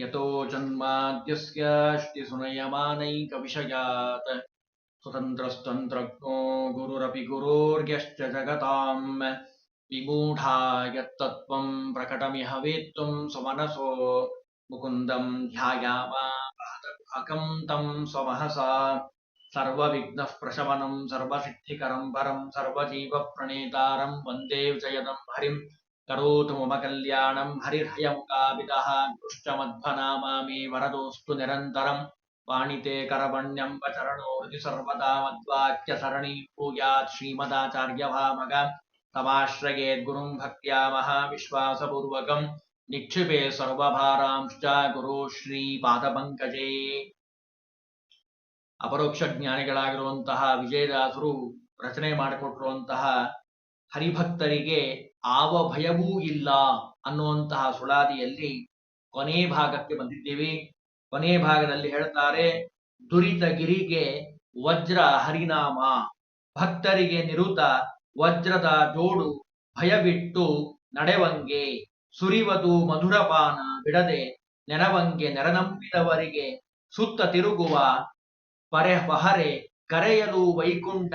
यतो जन्माद्यस्य श्रुतिसुनयमानैकविषयात् स्वतन्त्रस्तन्त्रज्ञो गुरुरपि गुरोर्यश्च जगताम्। विमूढा यत्तत्त्वम् प्रकटमिह वेत्तुम् स्वमनसो। मुकुन्दम् ध्यायामाहतम् तम् स्वमहसा सर्वविघ्नः प्रशमनम्, सर्वसिद्धिकरम्, परम्, सर्वजीवप्रणेतारम्, वंदे विजयदम् हरिम् करोतु मम कल्याणम् हरिर्हयमुकाविदः दुष्टमध्वनामा मे वरदोऽस्तु निरन्तरम् वाणिते करवण्यम् वचरणो हृदि सर्वदा मद्वाक्यसरणी भूयात् श्रीमदाचार्यभामग तमाश्रयेद्गुरुम् भक्त्या महाविश्वासपूर्वकम् निक्षिपे सर्वभारांश्च ಗುರು ಶ್ರೀಪಾದಪಂಕಜೇ ಅಪರೋಕ್ಷ ಜ್ಞಾನಿಗಳಾಗಿರುವಂತಹ ವಿಜಯದಾಸರು ರಚನೆ ಮಾಡಿಕೊಟ್ಟಿರುವಂತಹ ಹರಿಭಕ್ತರಿಗೆ ಆವ ಭಯವೂ ಇಲ್ಲ ಅನ್ನುವಂತಹ ಸುಳಾದಿಯಲ್ಲಿ ಕೊನೆ ಭಾಗಕ್ಕೆ ಬಂದಿದ್ದೇವೆ. ಕೊನೆ ಭಾಗದಲ್ಲಿ ಹೇಳ್ತಾರೆ, ದುರಿತ ಗಿರಿಗೆ ವಜ್ರ ಹರಿನಾಮ. ಭಕ್ತರಿಗೆ ನಿರುತ ವಜ್ರದ ಜೋಡು ಭಯವಿಟ್ಟು ನಡೆವಂಗೆ, ಸುರಿವದು ಮಧುರಪಾನ ಬಿಡದೆ ನೆನವಂಗೆ ನೆರನಂಬಿದವರಿಗೆ ಸುತ್ತ ತಿರುಗುವ ಪರೆ ಪಹರೆ ಕರೆಯಲು ವೈಕುಂಠ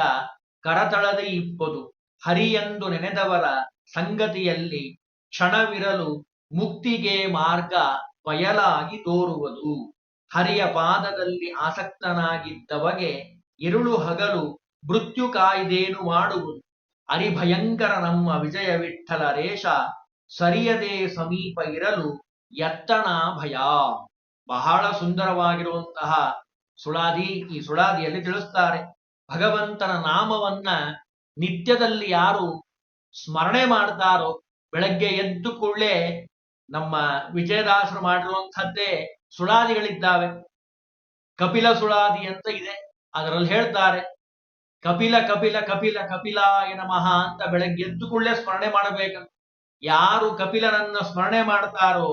ಕರತಳದೆ ಇಪ್ಪದು. ಹರಿಯಂದು ನೆನೆದವರ ಸಂಗತಿಯಲ್ಲಿ ಕ್ಷಣವಿರಲು ಮುಕ್ತಿಗೆ ಮಾರ್ಗ ಬಯಲಾಗಿ ತೋರುವುದು. ಹರಿಯ ಪಾದದಲ್ಲಿ ಆಸಕ್ತನಾಗಿದ್ದವಗೆ ಇರುಳು ಹಗಲು ಮೃತ್ಯು ಕಾಯ್ದೇನು ಮಾಡುವುದು. ಅರಿಭಯಂಕರ ನಮ್ಮ ವಿಜಯ ವಿಠಲ ರೇಷ ಸರಿಯದೇ ಸಮೀಪ ಇರಲು ಎತ್ತಣ ಭಯ. ಬಹಳ ಸುಂದರವಾಗಿರುವಂತಹ ಸುಳಾದಿ ಈ ಸುಳಾದಿಯಲ್ಲಿ ತಿಳಿಸ್ತಾರೆ. ಭಗವಂತನ ನಾಮವನ್ನ ನಿತ್ಯದಲ್ಲಿ ಯಾರು ಸ್ಮರಣೆ ಮಾಡ್ತಾರೋ ಬೆಳಗ್ಗೆ ಎದ್ದು ಕೂಡಲೇ ನಮ್ಮ ವಿಜಯದಾಸರು ಮಾಡಿರುವಂಥದ್ದೇ ಸುಳಾದಿಗಳಿದ್ದಾವೆ. ಕಪಿಲ ಸುಳಾದಿ ಅಂತ ಇದೆ, ಅದರಲ್ಲಿ ಹೇಳ್ತಾರೆ, ಕಪಿಲ ಕಪಿಲ ಕಪಿಲ, ಕಪಿಲಾಯ ನಮಃ ಅಂತ ಬೆಳಗ್ಗೆ ಎದ್ದು ಕೂಡಲೇ ಸ್ಮರಣೆ ಮಾಡಬೇಕಂತ ಯಾರು ಕಪಿಲನನ್ನ ಸ್ಮರಣೆ ಮಾಡ್ತಾರೋ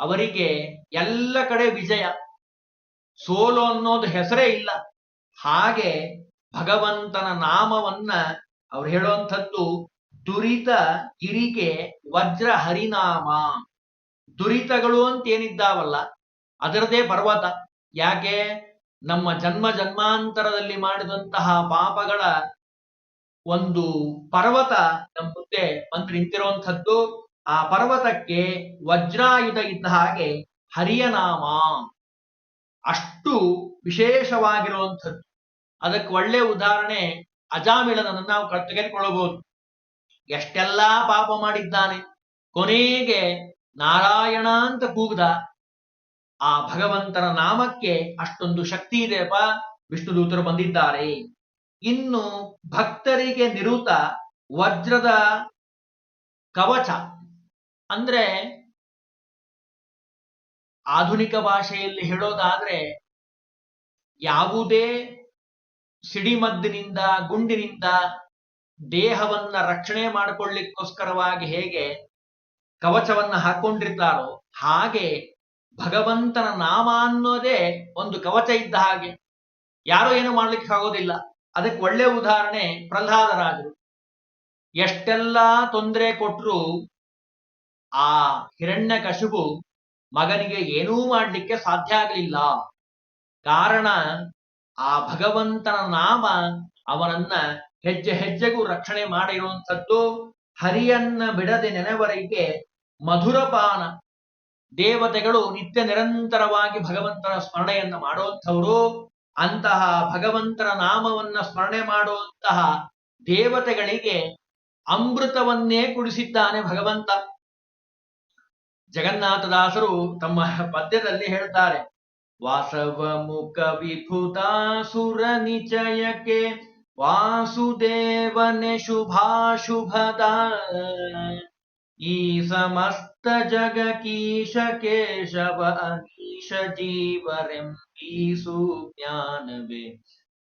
ಅವರಿಗೆ ಎಲ್ಲ ಕಡೆ ವಿಜಯ. ಸೋಲು ಅನ್ನೋದು ಹೆಸರೇ ಇಲ್ಲ. ಹಾಗೆ ಭಗವಂತನ ನಾಮವನ್ನ ಅವ್ರು ಹೇಳುವಂಥದ್ದು ದುರಿತ ಗಿರಿಗೆ ವಜ್ರ ಹರಿನಾಮ. ದುರಿತಗಳು ಅಂತ ಏನಿದ್ದಾವಲ್ಲ ಅದರದೇ ಪರ್ವತ. ಯಾಕೆ? ನಮ್ಮ ಜನ್ಮ ಜನ್ಮಾಂತರದಲ್ಲಿ ಮಾಡಿದಂತಹ ಪಾಪಗಳ ಒಂದು ಪರ್ವತ ನಮ್ಮ ಮುಂದೆ ಬಂದು ನಿಂತಿರುವಂಥದ್ದು. ಆ ಪರ್ವತಕ್ಕೆ ವಜ್ರಾಯುಧ ಇದ್ದ ಹಾಗೆ ಹರಿಯ ನಾಮ ಅಷ್ಟು ವಿಶೇಷವಾಗಿರುವಂಥದ್ದು. ಅದಕ್ಕೆ ಒಳ್ಳೆ ಉದಾಹರಣೆ ಅಜಾಮಿಳನನ್ನು ನಾವು ತೆಗೆದುಕೊಳ್ಳಬಹುದು. ಎಷ್ಟೆಲ್ಲಾ ಪಾಪ ಮಾಡಿದ್ದಾನೆ. ಕೊನೆಗೆ ನಾರಾಯಣ ಅಂತ ಕೂಗ್ದ. ಆ ಭಗವಂತನ ನಾಮಕ್ಕೆ ಅಷ್ಟೊಂದು ಶಕ್ತಿ ಇದೆಯಪ್ಪ ವಿಷ್ಣುದೂತರು ಬಂದಿದ್ದಾರೆ. ಇನ್ನು ಭಕ್ತರಿಗೆ ನಿರೂತ ವಜ್ರದ ಕವಚ. ಅಂದ್ರೆ ಆಧುನಿಕ ಭಾಷೆಯಲ್ಲಿ ಹೇಳೋದಾದ್ರೆ ಯಾವುದೇ ಸಿಡಿಮದ್ದಿನಿಂದ, ಗುಂಡಿನಿಂದ ದೇಹವನ್ನ ರಕ್ಷಣೆ ಮಾಡಿಕೊಳ್ಳಿಕ್ಕೋಸ್ಕರವಾಗಿ ಹೇಗೆ ಕವಚವನ್ನ ಹಾಕೊಂಡಿರ್ತಾರೋ ಹಾಗೆ ಭಗವಂತನ ನಾಮ ಅನ್ನೋದೇ ಒಂದು ಕವಚ ಇದ್ದ ಹಾಗೆ. ಯಾರೋ ಏನು ಮಾಡ್ಲಿಕ್ಕೆ ಆಗೋದಿಲ್ಲ ಅದಕ್ಕೆ ಒಳ್ಳೆ ಉದಾಹರಣೆ ಪ್ರಹ್ಲಾದರಾಜರು. ಎಷ್ಟೆಲ್ಲ ತೊಂದರೆ ಕೊಟ್ಟರು ಆ ಹಿರಣ್ಯ ಕಶುಬು ಮಗನಿಗೆ ಏನೂ ಮಾಡ್ಲಿಕ್ಕೆ ಸಾಧ್ಯ ಆಗಲಿಲ್ಲ. ಕಾರಣ ಆ ಭಗವಂತನ ನಾಮ ಅವನನ್ನ ಹೆಜ್ಜೆ ಹೆಜ್ಜೆಗೂ ರಕ್ಷಣೆ ಮಾಡಿರುವಂಥದ್ದು ಹರಿಯನ್ನ ಬಿಡದೆ ನೆನೆವರೆಗೆ ಮಧುರಪಾನ ದೇವತೆಗಳು ನಿತ್ಯ ನಿರಂತರವಾಗಿ ಭಗವಂತನ ಸ್ಮರಣೆಯನ್ನು ಮಾಡುವಂಥವರು, ಅಂತಹ ಭಗವಂತನ ನಾಮವನ್ನ ಸ್ಮರಣೆ ಮಾಡುವಂತಹ ದೇವತೆಗಳಿಗೆ ಅಮೃತವನ್ನೇ ಕುಡಿಸಿದ್ದಾನೆ ಭಗವಂತ. ಜಗನ್ನಾಥದಾಸರು ತಮ್ಮ ಪದ್ಯದಲ್ಲಿ ಹೇಳ್ತಾರೆ, ವಾಸವ ಮುಖ ವಿಭುತಾಸುರ ನಿಚಯಕ್ಕೆ ವಾಸುದೇವನೆ ಶುಭಾಶುಭದ ಈ ಸಮಸ್ತ ಜಗಕೀಶ ಕೇಶವ ಅನೀಶ ಜೀವರೆಂಬೀಸು ಜ್ಞಾನವೇ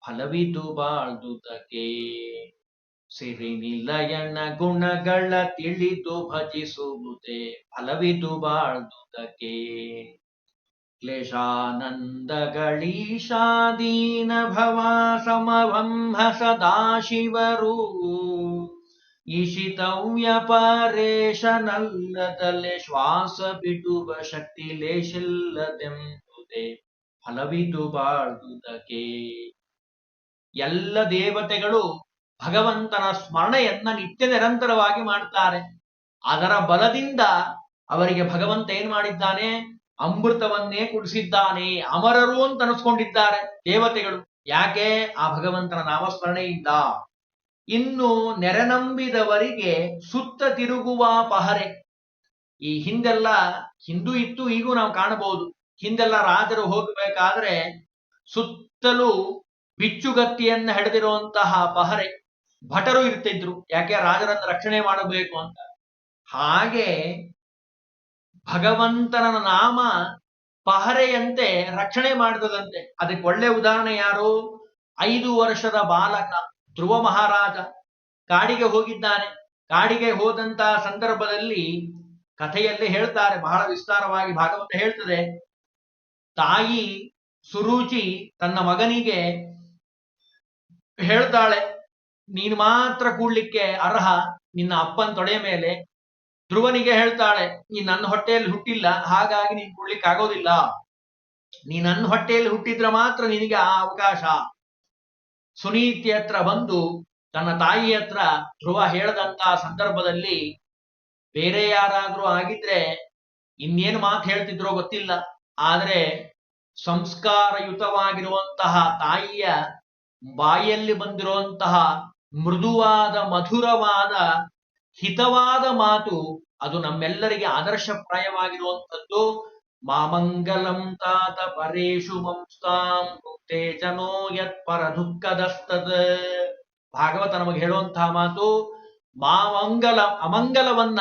ಫಲವಿದು ಬಾಳ್ದುತಕೆ ಸಿರಿ ನಿಲಯನ ಗುಣಗಳ ತಿಳಿದು ಭಜಿಸುವುದೇ ಫಲವಿದು ಬಾಳ್ದುತಕೆ ಕ್ಲೇಶಾನಂದಗಳೀಶಾದೀನ ಭವ ಸಮವಂಹ ಸದಾಶಿವರು ಇಶಿತವ್ಯ ಪರೇಶನಲ್ಲದಲೆ ಶ್ವಾಸ ಬಿಡುವ ಶಕ್ತಿ ಲೇಶಿಲ್ಲದೆಂಬುದೇ ಫಲವಿದು ಬಾಳ್ದುದಕ್ಕೆ ಎಲ್ಲ ದೇವತೆಗಳು ಭಗವಂತನ ಸ್ಮರಣೆಯನ್ನ ನಿತ್ಯ ನಿರಂತರವಾಗಿ ಮಾಡ್ತಾರೆ. ಅದರ ಬಲದಿಂದ ಅವರಿಗೆ ಭಗವಂತ ಏನ್ ಮಾಡಿದ್ದಾನೆ? ಅಮೃತವನ್ನೇ ಕುಡಿಸಿದ್ದಾನೆ, ಅಮರರು ಅಂತ ಅನಿಸ್ಕೊಂಡಿದ್ದಾರೆ ದೇವತೆಗಳು. ಯಾಕೆ? ಆ ಭಗವಂತನ ನಾಮಸ್ಮರಣೆಯಿಂದ. ಇನ್ನು ನೆರೆನಂಬಿದವರಿಗೆ ಸುತ್ತ ತಿರುಗುವ ಪಹರೆ. ಈ ಹಿಂದೆಲ್ಲ, ಹಿಂದೂ ಇತ್ತು ಈಗೂ ನಾವು ಕಾಣಬಹುದು. ಹಿಂದೆಲ್ಲ ರಾಜರು ಹೋಗಬೇಕಾದ್ರೆ ಸುತ್ತಲೂ ಬಿಚ್ಚುಗತ್ತಿಯನ್ನು ಹಿಡಿದಿರುವಂತಹ ಪಹರೆ. ಭಟರು ಇರ್ತಿದ್ರು. ಯಾಕೆ? ರಾಜರನ್ನು ರಕ್ಷಣೆ ಮಾಡಬೇಕು ಅಂತ. ಹಾಗೆ ಭಗವಂತನ ನಾಮ ಪಹರೆಯಂತೆ ರಕ್ಷಣೆ ಮಾಡಿದದಂತೆ. ಅದಕ್ಕೆ ಒಳ್ಳೆ ಉದಾಹರಣೆ ಯಾರು? ಐದು ವರ್ಷದ ಬಾಲಕ, ಧ್ರುವ ಮಹಾರಾಜ. ಕಾಡಿಗೆ ಹೋಗಿದ್ದಾನೆ. ಕಾಡಿಗೆ ಹೋದಂತ ಸಂದರ್ಭದಲ್ಲಿ ಕಥೆಯಲ್ಲಿ ಹೇಳ್ತಾರೆ, ಬಹಳ ವಿಸ್ತಾರವಾಗಿ ಭಾಗವತ ಹೇಳ್ತದೆ. ತಾಯಿ ಸುರುಚಿ ತನ್ನ ಮಗನಿಗೆ ಹೇಳ್ತಾಳೆ, ನೀನು ಮಾತ್ರ ಕೂಡ್ಲಿಕ್ಕೆ ಅರ್ಹ, ನಿನ್ನ ಅಪ್ಪನ ತೊಡೆ ಮೇಲೆ ಧ್ರುವನಿಗೆ ಹೇಳ್ತಾಳೆ ನೀ ನನ್ನ ಹೊಟ್ಟೆಯಲ್ಲಿ ಹುಟ್ಟಿಲ್ಲ, ಹಾಗಾಗಿ ನೀನ್ ಕೊಡ್ಲಿಕ್ಕೆ ಆಗೋದಿಲ್ಲ ನೀ ನನ್ನ ಹೊಟ್ಟೆಯಲ್ಲಿ ಹುಟ್ಟಿದ್ರೆ ಮಾತ್ರ ನಿನಗೆ ಆ ಅವಕಾಶ. ಸುನೀತಿ ಹತ್ರ ಬಂದು ತನ್ನ ತಾಯಿ ಹತ್ರ ಧ್ರುವ ಹೇಳದಂತ ಸಂದರ್ಭದಲ್ಲಿ ಬೇರೆ ಯಾರಾದ್ರೂ ಆಗಿದ್ರೆ ಇನ್ನೇನು ಮಾತು ಹೇಳ್ತಿದ್ರೋ ಗೊತ್ತಿಲ್ಲ. ಆದ್ರೆ ಸಂಸ್ಕಾರಯುತವಾಗಿರುವಂತಹ ತಾಯಿಯ ಬಾಯಲ್ಲಿ ಬಂದಿರುವಂತಹ ಮೃದುವಾದ ಮಧುರವಾದ ಹಿತವಾದ ಮಾತು, ಅದು ನಮ್ಮೆಲ್ಲರಿಗೆ ಆದರ್ಶಪ್ರಾಯವಾಗಿರುವಂಥದ್ದು. ಮಾಮಂಗಲಂ ತಾತ ಪರೇಶು ಮಂಸ್ತಾಂ ಮುಕ್ತೆ ಯತ್ ಪರ ದುಃಖದಸ್ತದ. ಭಾಗವತ ನಮಗೆ ಹೇಳುವಂತಹ ಮಾತು, ಮಾಮಂಗಲ, ಅಮಂಗಲವನ್ನ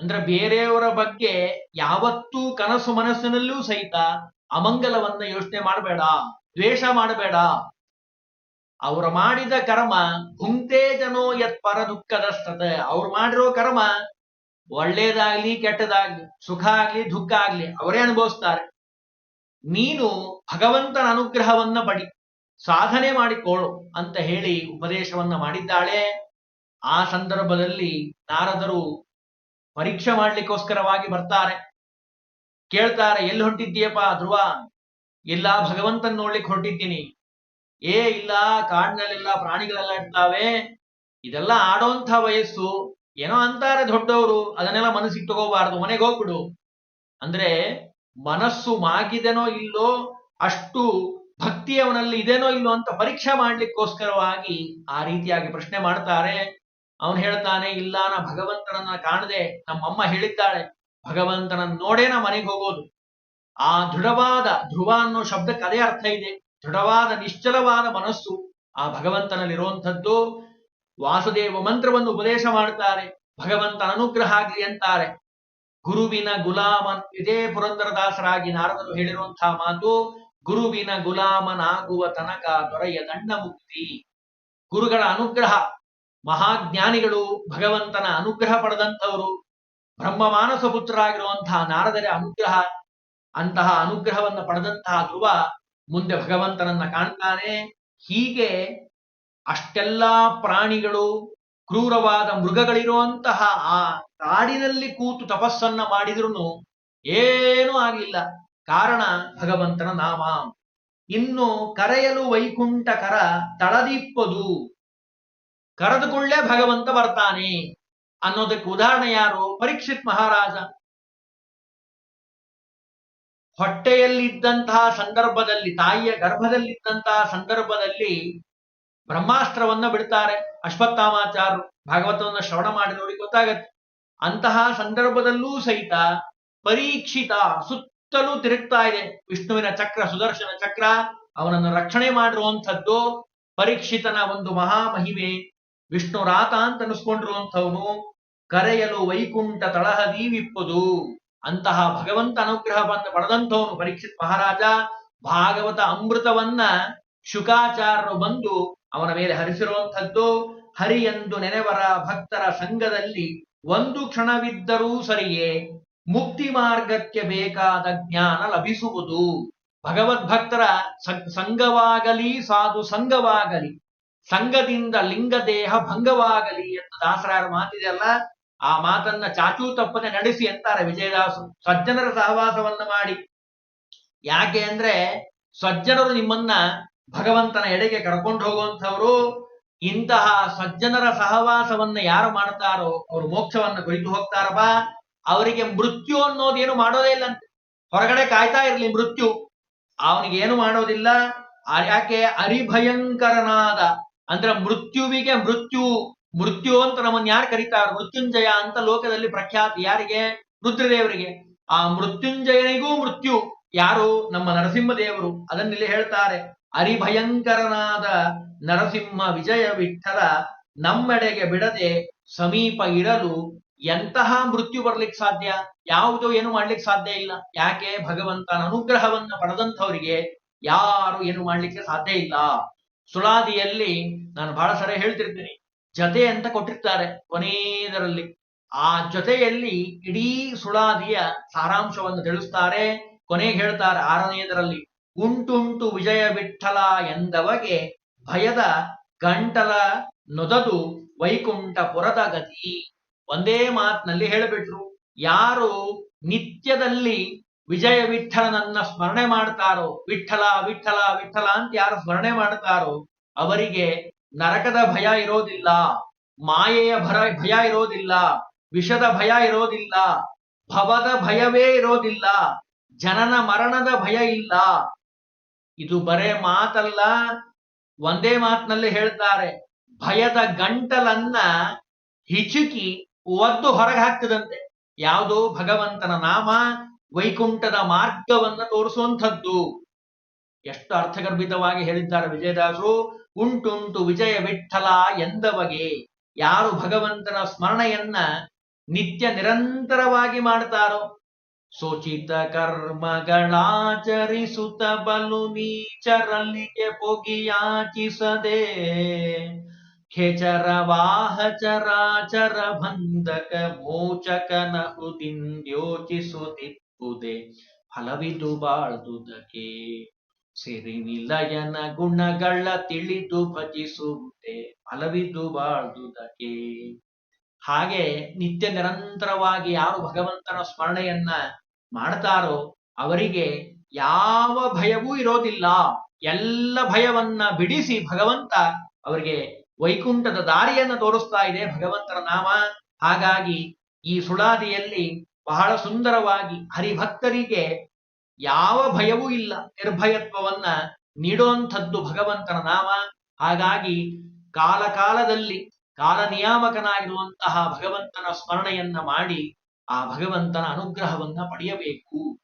ಅಂದ್ರೆ ಬೇರೆಯವರ ಬಗ್ಗೆ ಯಾವತ್ತೂ ಕನಸು ಮನಸ್ಸಿನಲ್ಲೂ ಸಹಿತ ಅಮಂಗಲವನ್ನ ಯೋಚನೆ ಮಾಡಬೇಡ, ದ್ವೇಷ ಮಾಡಬೇಡ. ಅವ್ರ ಮಾಡಿದ ಕರ್ಮ ಹುಂತೇ ಜನೋ ಯತ್ ಪರ ದುಃಖದಸ್ತದ. ಅವ್ರು ಮಾಡಿರೋ ಕರ್ಮ ಒಳ್ಳೇದಾಗ್ಲಿ, ಕೆಟ್ಟದಾಗ್ಲಿ, ಸುಖ ಆಗ್ಲಿ, ದುಃಖ ಆಗ್ಲಿ, ಅವರೇ ಅನುಭವಿಸ್ತಾರೆ. ನೀನು ಭಗವಂತನ ಅನುಗ್ರಹವನ್ನ ಪಡಿ, ಸಾಧನೆ ಮಾಡಿಕೊಳ್ಳು ಅಂತ ಹೇಳಿ ಉಪದೇಶವನ್ನ ಮಾಡಿದ್ದಾಳೆ. ಆ ಸಂದರ್ಭದಲ್ಲಿ ನಾರದರು ಪರೀಕ್ಷೆ ಮಾಡ್ಲಿಕ್ಕೋಸ್ಕರವಾಗಿ ಬರ್ತಾರೆ. ಕೇಳ್ತಾರೆ, ಎಲ್ಲಿ ಹೊಂಟಿದ್ದೀಯಪ್ಪ ಧ್ರುವ? ಎಲ್ಲ ಭಗವಂತನ್ ನೋಡ್ಲಿಕ್ಕೆ ಹೊರಟಿದ್ದೀನಿ. ಏ ಇಲ್ಲ, ಕಾಡಿನಲ್ಲೆಲ್ಲ ಪ್ರಾಣಿಗಳೆಲ್ಲ ಇರ್ತಾವೆ. ಇದೆಲ್ಲ ಆಡೋಂಥ ವಯಸ್ಸು. ಏನೋ ಅಂತಾರೆ ದೊಡ್ಡವರು, ಅದನ್ನೆಲ್ಲ ಮನಸ್ಸಿಗೆ ತಗೋಬಾರ್ದು, ಮನೆಗೆ ಹೋಗ್ಬಿಡು. ಅಂದ್ರೆ ಮನಸ್ಸು ಮಾಗಿದೆನೋ ಇಲ್ಲೋ, ಅಷ್ಟು ಭಕ್ತಿ ಅವನಲ್ಲಿ ಇದೇನೋ ಇಲ್ಲೋ ಅಂತ ಪರೀಕ್ಷೆ ಮಾಡ್ಲಿಕ್ಕೋಸ್ಕರವಾಗಿ ಆ ರೀತಿಯಾಗಿ ಪ್ರಶ್ನೆ ಮಾಡ್ತಾರೆ. ಅವನು ಹೇಳ್ತಾನೆ, ಇಲ್ಲ, ನಾ ಭಗವಂತನನ್ನ ಕಾಣದೆ, ನಮ್ಮಮ್ಮ ಹೇಳಿದ್ದಾಳೆ ಭಗವಂತನ ನೋಡೇ ನಾ ಮನೆಗೆ ಹೋಗೋದು. ಆ ದೃಢವಾದ ಧ್ರುವ ಅನ್ನೋ ಶಬ್ದಕ್ಕೆ ಅದೇ ಅರ್ಥ ಇದೆ. ದೃಢವಾದ, ನಿಶ್ಚಲವಾದ ಮನಸ್ಸು ಆ ಭಗವಂತನಲ್ಲಿರುವಂಥದ್ದು. ವಾಸುದೇವ ಮಂತ್ರವನ್ನು ಉಪದೇಶ ಮಾಡುತ್ತಾರೆ. ಭಗವಂತನ ಅನುಗ್ರಹ ಆಗ್ಲಿ ಅಂತಾರೆ. ಗುರುವಿನ ಗುಲಾಮನ್, ಇದೇ ಪುರಂದರದಾಸರಾಗಿ ನಾರದರು ಹೇಳಿರುವಂತಹ ಮಾತು, ಗುರುವಿನ ಗುಲಾಮನಾಗುವ ತನಕ ದೊರೆಯ ದಂಡ ಮುಕ್ತಿ. ಗುರುಗಳ ಅನುಗ್ರಹ. ಮಹಾಜ್ಞಾನಿಗಳು ಭಗವಂತನ ಅನುಗ್ರಹ ಪಡೆದಂಥವರು. ಬ್ರಹ್ಮ ಮಾನಸ ಪುತ್ರರಾಗಿರುವಂತಹ ನಾರದರ ಅನುಗ್ರಹ. ಅಂತಹ ಅನುಗ್ರಹವನ್ನು ಪಡೆದಂತಹ ಧ್ರುವ ಮುಂದೆ ಭಗವಂತನನ್ನ ಕಾಣ್ತಾನೆ. ಹೀಗೆ ಅಷ್ಟೆಲ್ಲಾ ಪ್ರಾಣಿಗಳು ಕ್ರೂರವಾದ ಮೃಗಗಳಿರುವಂತಹ ಆ ಕಾಡಿನಲ್ಲಿ ಕೂತು ತಪಸ್ಸನ್ನ ಮಾಡಿದ್ರು ಏನೂ ಆಗಿಲ್ಲ. ಕಾರಣ ಭಗವಂತನ ನಾಮ. ಇನ್ನು ಕರೆಯಲು ವೈಕುಂಠ ಕರ ತಳದಿಪ್ಪದು. ಕರೆದುಕೊಳ್ಳೇ ಭಗವಂತ ಬರ್ತಾನೆ ಅನ್ನೋದಕ್ಕೆ ಉದಾಹರಣೆ ಯಾರು? ಪರೀಕ್ಷಿತ್ ಮಹಾರಾಜ. ಹೊಟ್ಟೆಯಲ್ಲಿದ್ದಂತಹ ಸಂದರ್ಭದಲ್ಲಿ, ತಾಯಿಯ ಗರ್ಭದಲ್ಲಿದ್ದಂತಹ ಸಂದರ್ಭದಲ್ಲಿ ಬ್ರಹ್ಮಾಸ್ತ್ರವನ್ನ ಬಿಡ್ತಾರೆ. ಅಶ್ವತ್ಥಾಮಾಚಾರ್ಯರು ಭಾಗವತವನ್ನ ಶ್ರವಣ ಮಾಡಿದವರಿಗೆ ಗೊತ್ತಾಗತ್ತೆ. ಅಂತಹ ಸಂದರ್ಭದಲ್ಲೂ ಸಹಿತ ಪರೀಕ್ಷಿತ, ಸುತ್ತಲೂ ತಿರುಗ್ತಾ ಇದೆ. ವಿಷ್ಣುವಿನ ಚಕ್ರ, ಸುದರ್ಶನ ಚಕ್ರ, ಅವನನ್ನು ರಕ್ಷಣೆ ಮಾಡಿರುವಂಥದ್ದು ಪರೀಕ್ಷಿತನ ಒಂದು ಮಹಾ ಮಹಿಮೆ ವಿಷ್ಣು ರಾತ ಅಂತ ಅನಿಸ್ಕೊಂಡಿರುವಂಥವನು ಕರೆಯಲು ವೈಕುಂಠ ತಳಹದೀವಿಪ್ಪದು ಅಂತಹ ಭಗವಂತ ಅನುಗ್ರಹವನ್ನು ಪಡೆದಂಥವನು ಪರೀಕ್ಷಿತ್ ಮಹಾರಾಜ, ಭಾಗವತ ಅಮೃತವನ್ನ ಶುಕಾಚಾರ್ಯರು ಬಂದು ಅವನ ಮೇಲೆ ಹರಿಸಿರುವಂಥದ್ದು. ಹರಿಯಂದು ನೆನೆವರ ಭಕ್ತರ ಸಂಘದಲ್ಲಿ ಒಂದು ಕ್ಷಣವಿದ್ದರೂ ಸರಿಯೇ ಮುಕ್ತಿ ಮಾರ್ಗಕ್ಕೆ ಬೇಕಾದ ಜ್ಞಾನ ಲಭಿಸುವುದು. ಭಗವದ್ಭಕ್ತರ ಸಂಘವಾಗಲಿ, ಸಾಧು ಸಂಘವಾಗಲಿ, ಸಂಘದಿಂದ ಲಿಂಗ ದೇಹ ಭಂಗವಾಗಲಿ ಅಂತ ದಾಸರಾಯರ ಮಾತಿದೆಯಲ್ಲ ಆ ಮಾತನ್ನ ಚಾಚೂ ತಪ್ಪದೆ ನಡೆಸಿ ಅಂತಾರೆ ವಿಜಯದಾಸರು. ಸಜ್ಜನರ ಸಹವಾಸವನ್ನ ಮಾಡಿ. ಯಾಕೆ ಅಂದ್ರೆ ಸಜ್ಜನರು ನಿಮ್ಮನ್ನ ಭಗವಂತನ ಎಡೆಗೆ ಕರ್ಕೊಂಡು ಹೋಗುವಂಥವ್ರು, ಇಂತಹ ಸಜ್ಜನರ ಸಹವಾಸವನ್ನ ಯಾರು ಮಾಡ್ತಾರೋ ಅವರು ಮೋಕ್ಷವನ್ನ ಕುರಿತು ಹೋಗ್ತಾರಪ್ಪ. ಅವರಿಗೆ ಮೃತ್ಯು ಅನ್ನೋದೇನು ಮಾಡೋದೇ ಇಲ್ಲ ಹೊರಗಡೆ ಕಾಯ್ತಾ ಇರ್ಲಿ ಮೃತ್ಯು. ಅವನಿಗೆ ಏನು ಮಾಡೋದಿಲ್ಲ? ಯಾಕೆ ಅರಿಭಯಂಕರನಾದ, ಅಂದ್ರೆ ಮೃತ್ಯುವಿಗೆ ಮೃತ್ಯು. ಮೃತ್ಯು ಅಂತ ನಮ್ಮನ್ನ ಯಾರು ಕರೀತಾರೆ? ಮೃತ್ಯುಂಜಯ ಅಂತ ಲೋಕದಲ್ಲಿ ಪ್ರಖ್ಯಾತಿ ಯಾರಿಗೆ? ರುದ್ರದೇವರಿಗೆ. ಆ ಮೃತ್ಯುಂಜಯನಿಗೂ ಮೃತ್ಯು. ಯಾರು? ನಮ್ಮ ನರಸಿಂಹ ದೇವರು ಅದನ್ನಿಲ್ಲಿ ಹೇಳ್ತಾರೆ ಅರಿಭಯಂಕರನಾದ ನರಸಿಂಹ ವಿಜಯ ವಿಠಲ ನಮ್ಮೆಡೆಗೆ ಬಿಡದೆ ಸಮೀಪ ಇರಲು ಎಂತಹ ಮೃತ್ಯು ಬರ್ಲಿಕ್ಕೆ ಸಾಧ್ಯ? ಯಾವುದೋ ಏನು ಮಾಡ್ಲಿಕ್ಕೆ ಸಾಧ್ಯ ಇಲ್ಲ. ಯಾಕೆ? ಭಗವಂತನ ಅನುಗ್ರಹವನ್ನ ಪಡೆದಂಥವರಿಗೆ ಯಾರು ಏನು ಮಾಡ್ಲಿಕ್ಕೆ ಸಾಧ್ಯ ಇಲ್ಲ. ಸುಳಾದಿಯಲ್ಲಿ ನಾನು ಬಹಳ ಸರಿ ಹೇಳ್ತಿರ್ತೀನಿ. ಜತೆ ಅಂತ ಕೊಟ್ಟಿರ್ತಾರೆ ಕೊನೆಯದರಲ್ಲಿ. ಆ ಜೊತೆಯಲ್ಲಿ ಇಡೀ ಸುಳಾದಿಯ ಸಾರಾಂಶವನ್ನು ತಿಳಿಸ್ತಾರೆ, ಕೊನೆಗೆ ಹೇಳ್ತಾರೆ ಆರನೆಯದರಲ್ಲಿ, ಉಂಟುಂಟು ವಿಜಯ ವಿಠಲ ಎಂದವಗೆ ಭಯದ ಗಂಟಲ ನೊದದು ವೈಕುಂಠ ಪುರದ ಗತಿ. ಒಂದೇ ಮಾತಿನಲ್ಲಿ ಹೇಳಿಬಿಟ್ರು, ಯಾರು ನಿತ್ಯದಲ್ಲಿ ವಿಜಯ ವಿಠಲನನ್ನ ಸ್ಮರಣೆ ಮಾಡ್ತಾರೋ ವಿಠಲ ವಿಠಲ ವಿಠಲ ಅಂತ ಯಾರು ಸ್ಮರಣೆ ಮಾಡ್ತಾರೋ, ಅವರಿಗೆ ನರಕದ ಭಯ ಇರೋದಿಲ್ಲ, ಮಾಯೆಯ ಭರ, ಭಯ ಇರೋದಿಲ್ಲ, ವಿಷದ ಭಯ ಇರೋದಿಲ್ಲ, ಭವದ ಭಯವೇ ಇರೋದಿಲ್ಲ, ಜನನ ಮರಣದ ಭಯ ಇಲ್ಲ. ಇದು ಬರೇ ಮಾತಲ್ಲ, ಒಂದೇ ಮಾತಿನಲ್ಲಿ ಹೇಳ್ತಾರೆ, ಭಯದ ಗಂಟಲನ್ನ ಹಿಚುಕಿ ಒದ್ದು ಹೊರಗೆ ಹಾಕ್ತದಂತೆ. ಯಾವುದೋ ಭಗವಂತನ ನಾಮ, ವೈಕುಂಠದ ಮಾರ್ಗವನ್ನ ತೋರಿಸುವಂಥದ್ದು. ಎಷ್ಟು ಅರ್ಥಗರ್ಭಿತವಾಗಿ ಹೇಳಿದ್ದಾರೆ ವಿಜಯದಾಸರು ಉಂಟುಂಟು ವಿಜಯ ವಿಠಲ ಎಂದವಗೆ. ಯಾರು ಭಗವಂತನ ಸ್ಮರಣೆಯನ್ನ ನಿತ್ಯ ನಿರಂತರವಾಗಿ ಮಾಡ್ತಾರೋ ಸೋಚಿತ ಕರ್ಮಗಳಾಚರಿಸುತ್ತ ಬಲು ನೀಚರಲ್ಲಿಗೆ ಪೊಗಿಯಾಚಿಸದೆ ಖೇಚರ ವಾಹಚರಾಚರ ಬಂಧಕ ಮೋಚಕನ ಹೃದಿಂದ್ಯೋಚಿಸುತ್ತಿಪ್ಪುದೆ ಫಲವಿದು ಬಾಳ್ದುದಕ್ಕೆ ಸಿರಿನಿಲಯನ ಗುಣಗಳ ತಿಳಿದು ಭಜಿಸುವುದೇ, ಫಲವಿದು ಬಾಳ್ದುದಕ್ಕೆ ಹಾಗೆ ನಿತ್ಯ ನಿರಂತರವಾಗಿ ಯಾರು ಭಗವಂತನ ಸ್ಮರಣೆಯನ್ನ ಮಾಡ್ತಾರೋ ಅವರಿಗೆ ಯಾವ ಭಯವೂ ಇರೋದಿಲ್ಲ. ಎಲ್ಲ ಭಯವನ್ನ ಬಿಡಿಸಿ ಭಗವಂತ ಅವರಿಗೆ ವೈಕುಂಠದ ದಾರಿಯನ್ನ ತೋರಿಸ್ತಾ ಇದೆ ಭಗವಂತನ ನಾಮ. ಹಾಗಾಗಿ ಈ ಸುಳಾದಿಯಲ್ಲಿ ಬಹಳ ಸುಂದರವಾಗಿ ಹರಿಭಕ್ತರಿಗೆ ಯಾವ ಭಯವೂ ಇಲ್ಲ. ನಿರ್ಭಯತ್ವವನ್ನ ನೀಡುವಂಥದ್ದು ಭಗವಂತನ ನಾಮ. ಹಾಗಾಗಿ ಕಾಲಕಾಲದಲ್ಲಿ ಕಾಲ ನಿಯಾಮಕನಾಗಿರುವಂತಹ ಭಗವಂತನ ಸ್ಮರಣೆಯನ್ನ ಮಾಡಿ ಆ ಭಗವಂತನ ಅನುಗ್ರಹವನ್ನ ಪಡೆಯಬೇಕು.